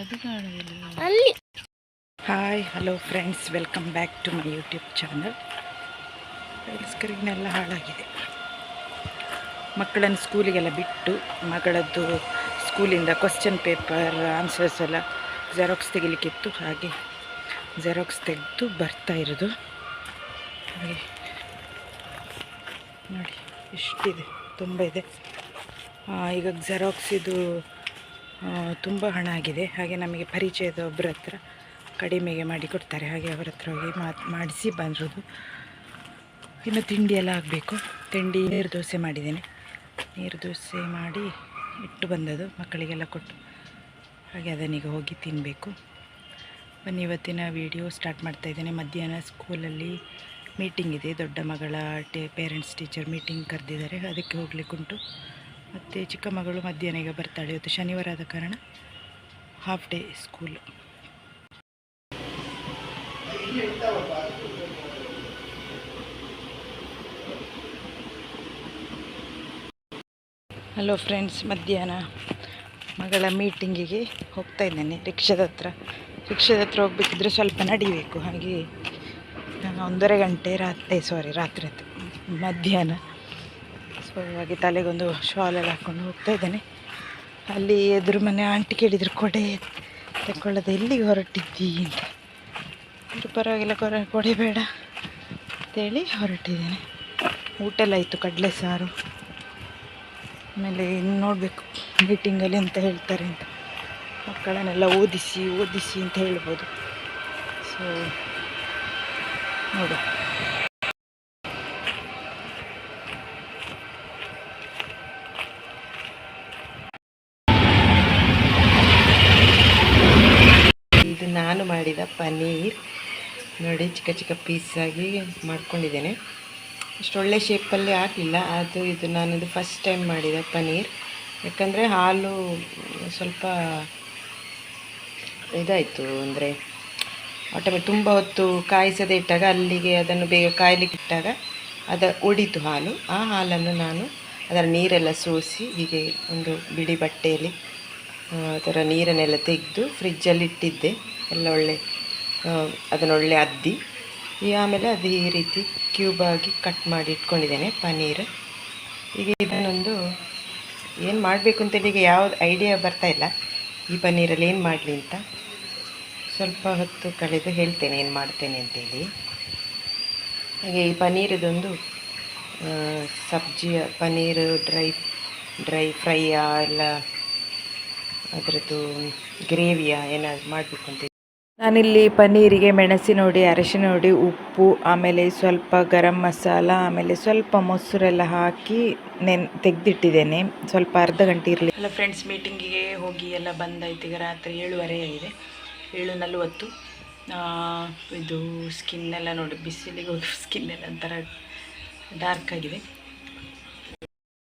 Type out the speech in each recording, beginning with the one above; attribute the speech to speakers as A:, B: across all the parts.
A: ಅಲ್ಲಿ.
B: Hi hello friends welcome back to my YouTube channel screen ಎಲ್ಲ ಹಾಳಾಗಿದೆ. ಮಕ್ಕಳನ್ನು ಸ್ಕೂಲಿಗೆಲ್ಲ ಬಿಟ್ಟು ಮಗಳದ್ದು ಸ್ಕೂಲಿಂದ ಕ್ವಶನ್ ಪೇಪರ್ ಆನ್ಸರ್ಸ್ ಎಲ್ಲ ಜೆರಾಕ್ಸ್ ತೆಗಿಲಿಕ್ಕಿತ್ತು. ಹಾಗೆ ಜೆರಾಕ್ಸ್ ತೆಗೆದು ಬರ್ತಾ ಇರೋದು. ಹಾಗೆ ನೋಡಿ ಎಷ್ಟಿದೆ ತುಂಬ ಇದೆ. ಆ, ಈಗ ಜೆರಾಕ್ಸ್ ಇದು ತುಂಬ ಹಣ ಆಗಿದೆ. ಹಾಗೆ ನಮಗೆ ಪರಿಚಯದ ಒಬ್ಬರ ಹತ್ರ ಕಡಿಮೆಗೆ ಮಾಡಿ ಕೊಡ್ತಾರೆ. ಹಾಗೆ ಅವರ ಹತ್ರ ಹೋಗಿ ಮಾಡಿಸಿ ಬಂದಿರೋದು ಇನ್ನು ತಿಂಡಿ ಎಲ್ಲ ಆಗಬೇಕು. ತಿಂಡಿ ನೀರು ದೋಸೆ ಮಾಡಿದ್ದೇನೆ. ನೀರು ದೋಸೆ ಮಾಡಿ ಇಟ್ಟು ಬಂದದ್ದು. ಮಕ್ಕಳಿಗೆಲ್ಲ ಕೊಟ್ಟು ಹಾಗೆ ಅದನ್ನೀಗ ಹೋಗಿ ತಿನ್ನಬೇಕು ಬನ್ನಿ, ಇವತ್ತಿನ ವಿಡಿಯೋ ಸ್ಟಾರ್ಟ್ ಮಾಡ್ತಾ ಇದ್ದೇನೆ. ಮಧ್ಯಾಹ್ನ ಸ್ಕೂಲಲ್ಲಿ ಮೀಟಿಂಗ್ ಇದೆ. ದೊಡ್ಡ ಮಗಳ ಟೇ ಪೇರೆಂಟ್ಸ್ ಟೀಚರ್ ಮೀಟಿಂಗ್ ಕರೆದಿದ್ದಾರೆ. ಅದಕ್ಕೆ ಹೋಗ್ಲಿಕ್ಕುಂಟು. ಮತ್ತು ಚಿಕ್ಕ ಮಗಳು ಮಧ್ಯಾಹ್ನ ಈಗ ಬರ್ತಾಳೆ, ಇವತ್ತು ಶನಿವಾರ ಆದ ಕಾರಣ half day school hello friends ಮಧ್ಯಾಹ್ನ. ಮಗಳ ಮೀಟಿಂಗಿಗೆ ಹೋಗ್ತಾ ಇದ್ದೇನೆ, ರಿಕ್ಷಾದ ಹತ್ರ. ರಿಕ್ಷಾದ ಹತ್ರ ಹೋಗ್ಬೇಕಿದ್ರೆ ಸ್ವಲ್ಪ ನಡಿಬೇಕು, ಹಾಗೆ, ಒಂದೂವರೆ ಗಂಟೆ, ರಾತ್ರಿ ಸಾರಿ ರಾತ್ರಿ ಮಧ್ಯಾಹ್ನ. ಸೊ ಇವಾಗ ತಲೆಗೊಂದು ಶಾಲ್ ಎಲ್ಲ ಹಾಕ್ಕೊಂಡು ಹೋಗ್ತಾ ಇದ್ದೇನೆ. ಅಲ್ಲಿ ಎದುರು ಮನೆ ಆಂಟಿ ಕೇಳಿದ್ರು, ಕೊಡೆ ತಗೊಳ್ಳೋದು ಎಲ್ಲಿಗೆ ಹೊರಟಿದ್ದಿ? ಅಂತ. ಇದ್ರ ಪರವಾಗಿಲ್ಲ ಕೊರ, ಕೊಡೆ ಬೇಡ ಅಂತೇಳಿ ಹೊರಟಿದ್ದೇನೆ. ಊಟ ಎಲ್ಲ ಆಯಿತು, ಕಡಲೆ ಸಾರು. ಆಮೇಲೆ ಇನ್ನು ನೋಡಬೇಕು ಮೀಟಿಂಗಲ್ಲಿ ಅಂತ ಹೇಳ್ತಾರೆ ಅಂತ. ಮಕ್ಕಳನ್ನೆಲ್ಲ ಓದಿಸಿ ಓದಿಸಿ ಅಂತ ಹೇಳ್ಬೋದು. ಸೊ ನೋಡು ನಾನು ಮಾಡಿದ ಪನ್ನೀರ್. ನೋಡಿ, ಚಿಕ್ಕ ಚಿಕ್ಕ ಪೀಸಾಗಿ ಮಾಡ್ಕೊಂಡಿದ್ದೇನೆ. ಅಷ್ಟು ಒಳ್ಳೆ ಶೇಪಲ್ಲಿ ಆಗಲಿಲ್ಲ ಅದು ಇದು ನಾನು ಇದು ಫಸ್ಟ್ ಟೈಮ್ ಮಾಡಿದ ಪನ್ನೀರ್. ಯಾಕಂದರೆ ಹಾಲು ಸ್ವಲ್ಪ ಇದಾಯಿತು, ಅಂದರೆ ಆಟೋಮೆ ತುಂಬ ಹೊತ್ತು ಕಾಯಿಸದೇ ಇಟ್ಟಾಗ, ಅಲ್ಲಿಗೆ ಅದನ್ನು ಬೇಗ ಕಾಯಲಿಕ್ಕೆ ಇಟ್ಟಾಗ ಅದು ಒಡಿತು ಹಾಲು. ಆ ಹಾಲನ್ನು ನಾನು ಅದರ ನೀರೆಲ್ಲ ಸೋಸಿ, ಹೀಗೆ ಒಂದು ಬಿಳಿ ಬಟ್ಟೆಯಲ್ಲಿ ಅದರ ನೀರನ್ನೆಲ್ಲ ತೆಗೆದು ಫ್ರಿಜ್ಜಲ್ಲಿ ಇಟ್ಟಿದ್ದೆ. ಎಲ್ಲ ಒಳ್ಳೆ ಅದನ್ನೊಳ್ಳೆ ಅದ್ದಿ. ಆಮೇಲೆ ಅದು ಈ ರೀತಿ ಕ್ಯೂಬ್ ಆಗಿ ಕಟ್ ಮಾಡಿ ಇಟ್ಕೊಂಡಿದ್ದೇನೆ, ಪನ್ನೀರ್. ಈಗ ಇದನ್ನೊಂದು ಏನು ಮಾಡಬೇಕು ಅಂತೇಳಿ ಈಗ ಯಾವ್ದು ಐಡಿಯಾ ಬರ್ತಾ ಇಲ್ಲ. ಈ ಪನ್ನೀರಲ್ಲಿ ಏನು ಮಾಡಲಿ ಅಂತ. ಸ್ವಲ್ಪ ಹೊತ್ತು ಕಳೆದು ಹೇಳ್ತೇನೆ ಏನು ಮಾಡ್ತೇನೆ ಅಂತೇಳಿ ಹಾಗೆ ಈ ಪನ್ನೀರದೊಂದು ಸಬ್ಜಿ ಪನ್ನೀರ್, ಡ್ರೈ ಡ್ರೈ ಫ್ರೈಯಾ, ಇಲ್ಲ ಅದರದ್ದು ಗ್ರೇವಿಯ ಏನಾದ್ರು ಮಾಡಬೇಕು ಅಂತ ನಾನಿಲ್ಲಿ ಪನ್ನೀರಿಗೆ ಮೆಣಸಿನ ಹುಡಿ ಅರಶಿನ ಹುಡಿ ಉಪ್ಪು, ಆಮೇಲೆ ಸ್ವಲ್ಪ ಗರಂ ಮಸಾಲ, ಆಮೇಲೆ ಸ್ವಲ್ಪ ಮೊಸರೆಲ್ಲ ಹಾಕಿ ನೆನ್, ತೆಗೆದಿಟ್ಟಿದ್ದೇನೆ. ಸ್ವಲ್ಪ ಅರ್ಧ ಗಂಟೆ ಇರಲಿ. ಎಲ್ಲ ಫ್ರೆಂಡ್ಸ್, ಮೀಟಿಂಗಿಗೆ ಹೋಗಿ ಎಲ್ಲ ಬಂದಾಯ್ತು. ಈಗ ರಾತ್ರಿ ಏಳುವರೆ ಆಗಿದೆ. ಏಳು ನಲವತ್ತು. ಇದು ಸ್ಕಿನ್ ಎಲ್ಲ ನೋಡಿ, ಬಿಸಿಲಿಗೆ ಹೋಗಿ ಸ್ಕಿನ್ ಎಲ್ಲ ಒಂಥರ ಡಾರ್ಕ್ ಆಗಿದೆ.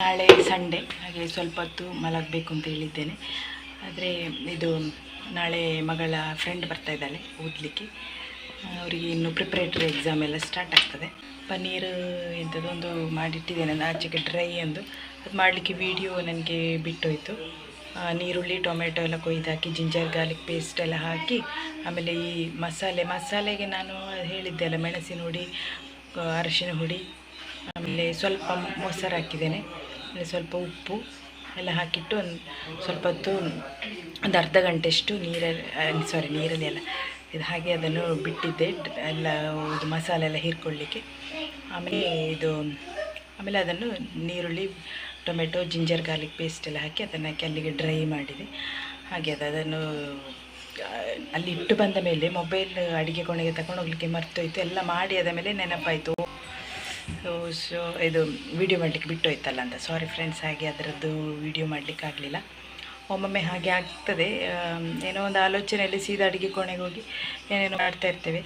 B: ನಾಳೆ ಸಂಡೇ, ಹಾಗೆ ಸ್ವಲ್ಪ ಹೊತ್ತು ಮಲಗಬೇಕು ಅಂತ ಹೇಳಿದ್ದೇನೆ. ಆದರೆ ಇದು ನಾಳೆ ಮಗಳ ಫ್ರೆಂಡ್ ಬರ್ತಾ ಇದ್ದಾಳೆ ಓದಲಿಕ್ಕೆ. ಅವರಿಗೆ ಇನ್ನು ಪ್ರಿಪ್ರೇಟರಿ ಎಕ್ಸಾಮ್ ಎಲ್ಲ ಸ್ಟಾರ್ಟ್ ಆಗ್ತದೆ. ಪನ್ನೀರ್ ಇಂಥದ್ದೊಂದು ಮಾಡಿಟ್ಟಿದ್ದೇನೆ, ನಾನು ಆಚೆಗೆ ಡ್ರೈ ಎಂದು ಅದು ಮಾಡಲಿಕ್ಕೆ ವಿಡಿಯೋ ನನಗೆ ಬಿಟ್ಟೋಯಿತು. ನೀರುಳ್ಳಿ, ಟೊಮೆಟೊ ಎಲ್ಲ ಕೊಯ್ದು ಹಾಕಿ, ಜಿಂಜರ್, ಗಾರ್ಲಿಕ್ ಪೇಸ್ಟ್ ಎಲ್ಲ ಹಾಕಿ, ಆಮೇಲೆ ಈ ಮಸಾಲೆ, ಮಸಾಲೆಗೆ ನಾನು ಹೇಳಿದ್ದೆ ಅಲ್ಲ, ಮೆಣಸಿನ ಹುಡಿ, ಅರಿಶಿನ ಹುಡಿ, ಆಮೇಲೆ ಸ್ವಲ್ಪ ಮೊಸರು ಹಾಕಿದ್ದೇನೆ, ಆಮೇಲೆ ಸ್ವಲ್ಪ ಉಪ್ಪು. ಎಲ್ಲ ಹಾಕಿಟ್ಟು ಒಂದು ಸ್ವಲ್ಪ ಹೊತ್ತು ಒಂದು ಅರ್ಧ ಗಂಟೆಷ್ಟು ನೀರಲ್ಲಿ ಸಾರಿ ನೀರಲ್ಲಿ ಎಲ್ಲ ಇದು ಹಾಗೆ ಅದನ್ನು ಬಿಟ್ಟಿದ್ದೆ. ಎಲ್ಲ ಇದು ಮಸಾಲೆ ಎಲ್ಲ ಹೀರ್ಕೊಳ್ಳಿಕ್ಕೆ. ಆಮೇಲೆ ಇದು, ಆಮೇಲೆ ಅದನ್ನು ನೀರುಳ್ಳಿ ಟೊಮೆಟೊ, ಜಿಂಜರ್, ಗಾರ್ಲಿಕ್ ಪೇಸ್ಟ್ ಎಲ್ಲ ಹಾಕಿ ಅದನ್ನು ಹಾಕಿ ಅಲ್ಲಿಗೆ ಡ್ರೈ ಮಾಡಿದೆ. ಹಾಗೆ ಅದು ಅದನ್ನು ಅಲ್ಲಿ ಇಟ್ಟು ಬಂದ ಮೇಲೆ ಮೊಬೈಲ್ ಅಡುಗೆ ಕೋಣೆಗೆ ತಗೊಂಡು ಹೋಗ್ಲಿಕ್ಕೆ ಮರ್ತೋಯ್ತು. ಎಲ್ಲ ಮಾಡಿ ಆದ ಮೇಲೆ ನೆನಪಾಯಿತು. ಸೊ ಸೊ ಇದು ವಿಡಿಯೋ ಮಾಡಲಿಕ್ಕೆ ಬಿಟ್ಟೋಯ್ತಲ್ಲ ಅಂತ. ಸಾರಿ ಫ್ರೆಂಡ್ಸ್ ಹಾಗೆ ಅದರದ್ದು ವಿಡಿಯೋ ಮಾಡಲಿಕ್ಕಾಗಲಿಲ್ಲ ಒಮ್ಮೊಮ್ಮೆ ಹಾಗೆ ಆಗ್ತದೆ. ಏನೋ ಒಂದು ಆಲೋಚನೆಯಲ್ಲಿ ಸೀದಾ ಅಡುಗೆ ಕೋಣೆಗೆ ಹೋಗಿ ಏನೇನೋ ಮಾಡ್ತಾ ಇರ್ತೇವೆ.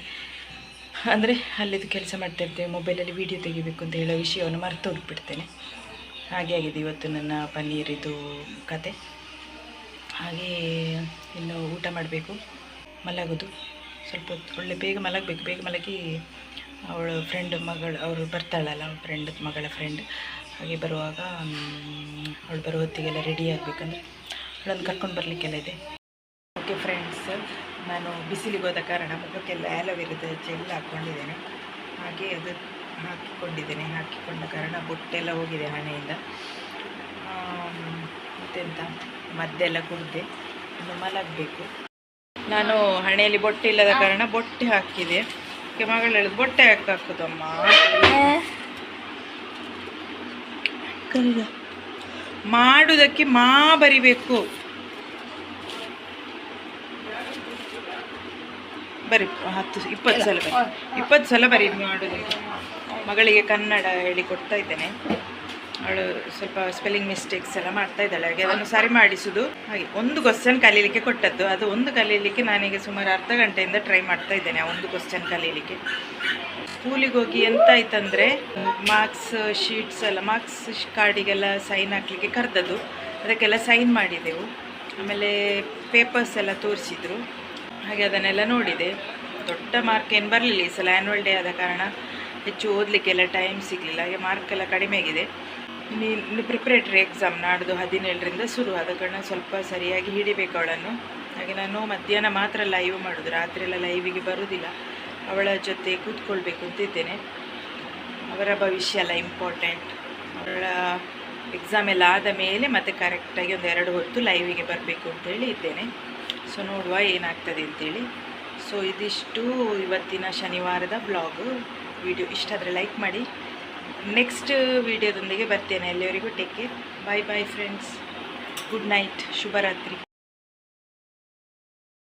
B: ಅಂದರೆ ಅಲ್ಲಿದ್ದು ಕೆಲಸ ಮಾಡ್ತಾ ಇರ್ತೇವೆ. ಮೊಬೈಲಲ್ಲಿ ವಿಡಿಯೋ ತೆಗಿಬೇಕು ಅಂತ ಹೇಳೋ ವಿಷಯವನ್ನು ಮರೆತು ಹೋಗ್ಬಿಡ್ತೇನೆ. ಹಾಗೆ ಆಗಿದೆ ಇವತ್ತು ನನ್ನ ಪನ್ನೀರಿದು ಕತೆ. ಹಾಗೆ ಇನ್ನು ಊಟ ಮಾಡಬೇಕು. ಮಲಗೋದು. ಸ್ವಲ್ಪ ಒಳ್ಳೆ ಬೇಗ ಮಲಗಬೇಕು. ಬೇಗ ಮಲಗಿ ಅವಳು ಫ್ರೆಂಡ್ ಮಗಳು, ಅವರು ಬರ್ತಾಳಲ್ಲ ಅವಳ ಫ್ರೆಂಡ್ ಮಗಳ ಫ್ರೆಂಡ್ ಹಾಗೆ ಬರುವಾಗ ಅವಳು ಬರೋ ಹೊತ್ತಿಗೆಲ್ಲ ರೆಡಿ ಆಗಬೇಕಂದ್ರೆ ಅವಳನ್ನು ಕರ್ಕೊಂಡು ಬರಲಿಕ್ಕೆಲ್ಲ ಇದೆ. ಓಕೆ ಫ್ರೆಂಡ್ಸ್ ನಾನು ಬಿಸಿಲಿಗೆ ಹೋದ ಕಾರಣ ಮುಖಕ್ಕೆಲ್ಲ ಆ್ಯಲೋವೆರದ ಜೆಲ್ ಹಾಕ್ಕೊಂಡಿದ್ದೇನೆ. ಹಾಗೆ ಅದು ಹಾಕಿಕೊಂಡಿದ್ದೇನೆ. ಹಾಕಿಕೊಂಡ ಕಾರಣ ಬೊಟ್ಟೆಲ್ಲ ಹೋಗಿದೆ ಹಣೆಯಿಂದ ಮತ್ತೆಂತ? ಮದ್ದೆಲ್ಲ ಕುಡಿದೆ. ಇನ್ನು ಮಲಗಬೇಕು. ನಾನು ಹಣೆಯಲ್ಲಿ ಬೊಟ್ಟೆ ಇಲ್ಲದ ಕಾರಣ ಬೊಟ್ಟೆ ಹಾಕಿದೆ. ಅದಕ್ಕೆ ಮಗಳು ಹೇಳಿದ್ ಬೊಟ್ಟೆ ಹಾಕಿ ಹಾಕುದಮ್ಮ ಕಲಿದ ಮಾಡುವುದಕ್ಕೆ ಮಾ ಬರಿಬೇಕು. ಬರಿ, ಹತ್ತು, ಇಪ್ಪತ್ತು ಸಲ ಬರಿ. ಇಪ್ಪತ್ತು ಸಲ ಬರಿ ಮಾಡುದಕ್ಕೆ. ಮಗಳಿಗೆ ಕನ್ನಡ ಹೇಳಿ ಕೊಡ್ತಾ ಇದ್ದೇನೆ. ಅವಳು ಸ್ವಲ್ಪ ಸ್ಪೆಲ್ಲಿಂಗ್ ಮಿಸ್ಟೇಕ್ಸ್ ಎಲ್ಲ ಮಾಡ್ತಾ ಇದ್ದಾಳೆ. ಹಾಗೆ ಅದನ್ನು ಸರಿ ಮಾಡಿಸುದು. ಹಾಗೆ ಒಂದು ಕ್ವಶನ್ ಕಲೀಲಿಕ್ಕೆ ಕೊಟ್ಟದ್ದು. ಅದು ಒಂದು ಕಲೀಲಿಕ್ಕೆ ನಾನೀಗ ಸುಮಾರು ಅರ್ಧ ಗಂಟೆಯಿಂದ ಟ್ರೈ ಮಾಡ್ತಾ ಇದ್ದೇನೆ ಆ ಒಂದು ಕ್ವಶನ್ ಕಲೀಲಿಕ್ಕೆ. ಸ್ಕೂಲಿಗೆ ಹೋಗಿ ಎಂತ ಆಯ್ತಂದರೆ ಮಾರ್ಕ್ಸ್ ಶೀಟ್ಸ್ ಎಲ್ಲ ಮಾರ್ಕ್ಸ್ ಕಾರ್ಡಿಗೆಲ್ಲ ಸೈನ್ ಹಾಕ್ಲಿಕ್ಕೆ ಕರೆದದ್ದು. ಅದಕ್ಕೆಲ್ಲ ಸೈನ್ ಮಾಡಿದೆವು. ಆಮೇಲೆ ಪೇಪರ್ಸ್ ಎಲ್ಲ ತೋರಿಸಿದ್ರು. ಹಾಗೆ ಅದನ್ನೆಲ್ಲ ನೋಡಿದೆ. ದೊಡ್ಡ ಮಾರ್ಕ್ ಏನು ಬರಲಿಲ್ಲ ಈ ಸಲ ಆ್ಯನ್ಯುವಲ್ ಡೇ ಆದ ಕಾರಣ. ಹೆಚ್ಚು ಓದಲಿಕ್ಕೆಲ್ಲ ಟೈಮ್ ಸಿಗಲಿಲ್ಲ. ಹಾಗೆ ಮಾರ್ಕ್ ಎಲ್ಲ ಕಡಿಮೆ ಆಗಿದೆ. ಇನ್ನು ಪ್ರಿಪ್ರೇಟ್ರಿ ಎಕ್ಸಾಮ್ ನಾಡಿದ್ದು ಹದಿನೇಳರಿಂದ ಶುರು. ಆದ ಕಾರಣ ಸ್ವಲ್ಪ ಸರಿಯಾಗಿ ಹಿಡಿಬೇಕು ಅವಳನ್ನು. ಹಾಗೆ ನಾನು ಮಧ್ಯಾಹ್ನ ಮಾತ್ರ ಲೈವ್ ಮಾಡೋದು. ರಾತ್ರಿ ಎಲ್ಲ ಲೈವಿಗೆ ಬರುವುದಿಲ್ಲ ಅವಳ ಜೊತೆ ಕೂತ್ಕೊಳ್ಬೇಕು ಅಂತಿದ್ದೇನೆ ಅವರ ಭವಿಷ್ಯ ಎಲ್ಲ ಇಂಪಾರ್ಟೆಂಟ್ ಅವಳ ಎಕ್ಸಾಮ್ ಎಲ್ಲ ಆದ ಮೇಲೆ ಮತ್ತೆ ಕರೆಕ್ಟಾಗಿ ಒಂದು ಎರಡು ಹೊತ್ತು ಲೈವಿಗೆ ಬರಬೇಕು ಅಂತೇಳಿ ಇದ್ದೇನೆ. ಸೊ ನೋಡುವ ಏನಾಗ್ತದೆ ಅಂತೇಳಿ ಸೊ ಇದಿಷ್ಟು ಇವತ್ತಿನ ಶನಿವಾರದ ಬ್ಲಾಗು ವಿಡಿಯೋ ಇಷ್ಟ ಆದರೆ ಲೈಕ್ ಮಾಡಿ. ನೆಕ್ಸ್ಟ್ ವಿಡಿಯೋದೊಂದಿಗೆ ಬರ್ತೇನೆ. ಎಲ್ಲಿವರೆಗೂ take care bye bye friends good night ಶುಭರಾತ್ರಿ.